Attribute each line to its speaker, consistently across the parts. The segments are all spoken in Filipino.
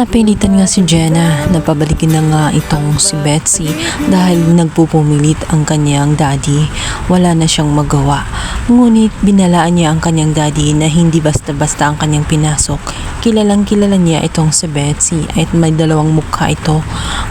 Speaker 1: Napilitan nga si Jenna na pabalikin na nga itong si Betsy dahil nagpupumilit ang kanyang daddy. Wala na siyang magawa. Ngunit binalaan niya ang kanyang daddy na hindi basta-basta ang kanyang pinasok. Kilalang kilala niya itong si Betsy at may dalawang mukha ito.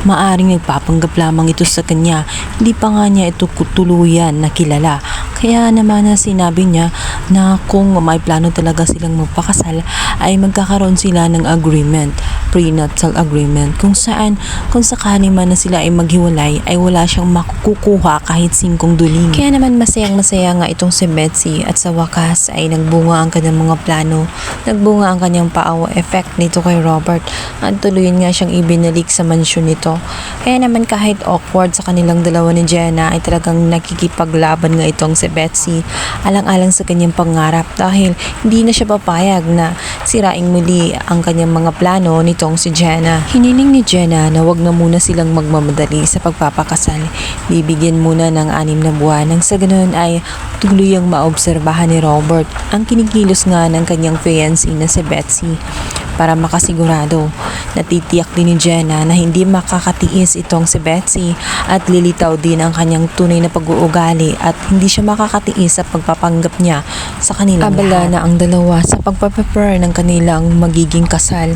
Speaker 1: Maaring nagpapanggap lamang ito sa kanya. Hindi pa nga niya ito tuluyan na kilala. Kaya naman na sinabi niya na kung may plano talaga silang magpakasal ay magkakaroon sila ng agreement, prenatal agreement kung saan kung sakali man na sila ay maghiwalay ay wala siyang makukuha kahit singkong duling. Kaya naman masayang masaya nga itong si Betsy at sa wakas ay nagbunga ang kanyang mga plano. Nagbunga ang kanyang paawa effect nito kay Robert at tuluyan nga siyang ibinalik sa mansyon nito. Kaya naman kahit awkward sa kanilang dalawa ni Jenna ay talagang nakikipaglaban nga itong si Betsy alang-alang sa kanyang pangarap dahil hindi na siya papayag na siraing muli ang kanyang mga plano nitong si Jenna. Hiniling ni Jenna na wag na muna silang magmamadali sa pagpapakasal. Bibigyan muna ng anim na buwan nang sa ganun ay tuluyang maobserbahan ni Robert ang kinikilos nga ng kanyang fiancé na si Betsy para makasigurado. Natitiyak din ni Jenna na hindi makakatiis itong si Betsy at lilitaw din ang kanyang tunay na pag-uugali at hindi siya makakatiis sa pagpapanggap niya sa kanilang Abala na ang dalawa sa pagpaprepare ng kanilang magiging kasal.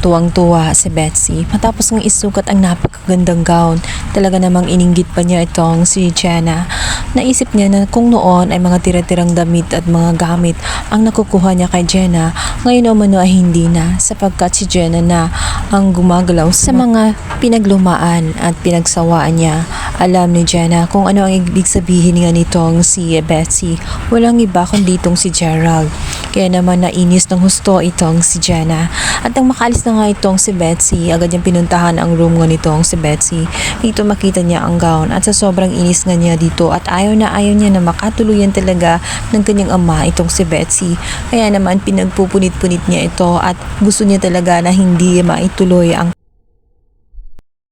Speaker 1: Tuwang-tuwa si Betsy matapos ng isukat ang napakagandang gown. Talaga namang ininggit pa niya itong si Jenna. Naisip niya na kung noon ay mga tira-tirang damit at mga gamit ang nakukuha niya kay Jenna, ngayon umano ay hindi na sapagkat si Jenna na ang gumagalaw sa mga pinaglumaan at pinagsawaan niya. Alam ni Jenna kung ano ang ibig sabihin nga nitong si Betsy. Walang iba kundi itong si Gerald. Kaya naman nainis ng husto itong si Jenna. At nang makaalis na nga itong si Betsy, agad niyang pinuntahan ang room nga nitong si Betsy. Dito makita niya ang gown at sa sobrang inis nga niya dito at ayaw na ayaw niya na makatuluyan talaga ng kanyang ama itong si Betsy. Kaya naman pinagpupunit-punit niya ito at gusto niya talaga na hindi maituloy ang